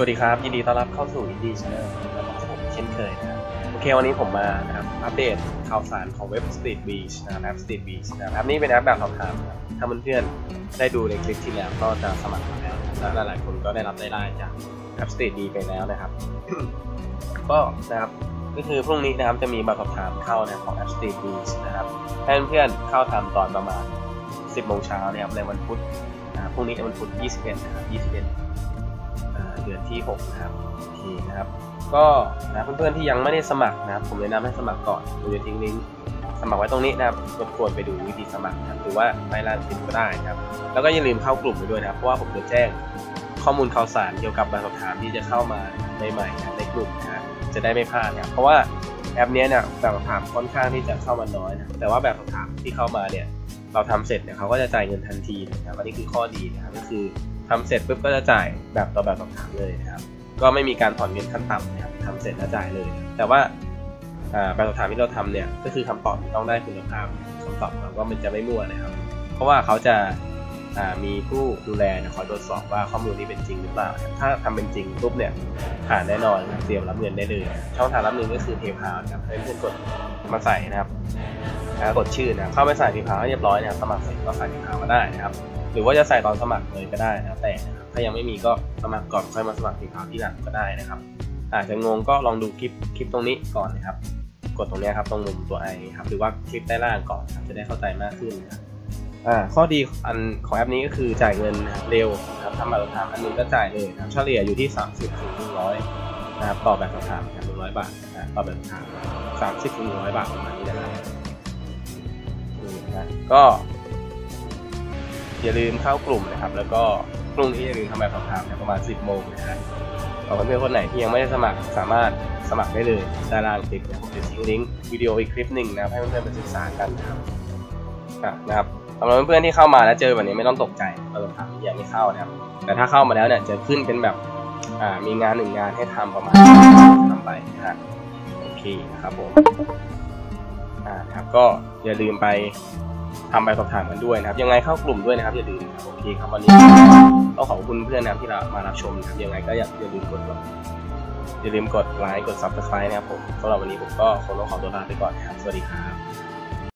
สวัสดีครับ ยินดีต้อนรับเข้าสู่อินดี้ชาแนลนะครับผมเช่นเคยนะครับโอเควันนี้ผมมานะครับอัปเดตข่าวสารของเว็บ Street Beach นะครับแอป Street Beach นะครับนี่เป็นแอปแบบสอบถามนะครับถ้าเพื่อนๆได้ดูในคลิปที่แล้วก็จะสมัครมาแล้วและหลายๆคนก็ได้รับได้ไล่จากแอป Street B ไปแล้วนะครับ ก็นะครับก็คือพรุ่งนี้นะครับจะมีแบบสอบถามเข้านะครับของแอป Street Beach นะครับให้เพื่อนๆเข้าทำตอนประมาณ 10โมงเช้านะครับในวันพุธนะพรุ่งนี้เป็นวันพุธ21นะครับ21 ดือนที่6นะครับโอเคนะครับ ก็นะเพื่อนๆที่ยังไม่ได้สมัครนะครับ ผมแนะนำให้สมัครก่อนผมจะทิ้งลิงก์สมัครไว้ตรงนี้นะครับรบกวนไปดูวิธีสมัครนะครับหรือว่าไปร้านติดก็ได้นะครับ แล้วก็อย่าลืมเข้ากลุ่มไปด้วยนะครับ เพราะว่าผมจะแจ้งข้อมูลข่าวสารเกี่ยวกับแบบสอบถามที่จะเข้ามาใหม่ๆนะในกลุ่มนะจะได้ไม่พลาดนะเพราะว่าแอปนี้เนี่ยแบบสอบถามค่อนข้างที่จะเข้ามาน้อยนะแต่ว่าแบบสอบถามที่เข้ามาเนี่ยเราทำเสร็จเนี่ยเขาก็จะจ่ายเงินทันทีนะครับอันนี้คือข้อดีนะครับก็คือ ทำเสร็จปุ๊บก็จะจ่ายแบบต่อแบบสอบถามเลยนะครับ ก็ไม่มีการผ่อนเงินขั้นต่ำนะครับทำเสร็จแล้วจ่ายเลย แต่ว่าแบบสอบถามที่เราทำเนี่ย ก็คือคำตอบต้องได้คุณภาพคำตอบเราก็มันจะไม่มั่วนะครับ เพราะว่าเขาจะมีผู้ดูแลคอยตรวจสอบว่าข้อมูลนี้เป็นจริงหรือเปล่า ถ้าทำเป็นจริงปุ๊บเนี่ยผ่านแน่นอนเตรียมรับเงินได้เลย ช่องทางรับเงินก็คือเพย์พานะครับให้เพื่อนกดมาใส่นะครับแล้วกดชื่อนะเข้าไปใส่เพีพาให้เรียบร้อยนะครับสมัครเสร็จก็ใส่เพีพามาได้นะครับ หรือว่าจะใส่ตอนสมัครเลยก็ได้นะครับแต่ถ้ายังไม่มีก็สมัครก่อนค่อยมาสมัครพีพาที่หลังก็ได้นะครับ อาจจะงงก็ลองดูคลิปคลิปตรงนี้ก่อนนะครับ กดตรงนี้ครับตรงมุมตัวไอครับหรือว่าคลิปใต้ล่างก่อนครับจะได้เข้าใจมากขึ้นนะครับอ่าข้อดีอันของแอปนี้ก็คือจ่ายเงินเร็วนะครับทำแบบสอบถามอันนึงก็จ่ายเลยนะครับเฉลี่ยอยู่ที่ 30ถึง100นะครับต่อแบบสอบถามนะครับ100 บาทนะต่อแบบสอบถาม30ถึง100 บาทประมาณนี้นะครับนี่นะก็ อย่าลืมเข้ากลุ่มนะครับ แล้วก็พรุ่งนี้อย่าลืมทำแบบสอบถามประมาณ 10โมงนะครับสำหรับเพื่อนคนไหนที่ยังไม่ได้สมัครสามารถสมัครได้เลยด้านล่างคลิปนะผมจะทิ้งลิงก์วิดีโออีกคลิปหนึ่งนะครับให้เพื่อนๆไปศึกษากันนะครับนะครับสำหรับเพื่อนๆที่เข้ามาแล้วเจอแบบนี้ไม่ต้องตกใจแบบสอบถามยังไม่เข้านะครับ แต่ถ้าเข้ามาแล้วเนี่ยจะขึ้นเป็นแบบอ่ามีงานหนึ่งงานให้ทำประมาณทำไปนะครับโอเคนะครับผมอ่าครับก็อย่าลืมไป ทำใบสอบถามกันด้วยนะครับ ยังไงเข้ากลุ่มด้วยนะครับอย่าลืมนะครับโอเคครับวันนี้ต้องขอบคุณเพื่อนนะครับที่เรามารับชมนะครับยังไงก็อย่าอย่าลืมกดอย่าลืมกดไลค์กด subscribe นะครับผมสำหรับวันนี้ผมก็คงต้องขอตัวลาไปก่อนครับสวัสดีครับ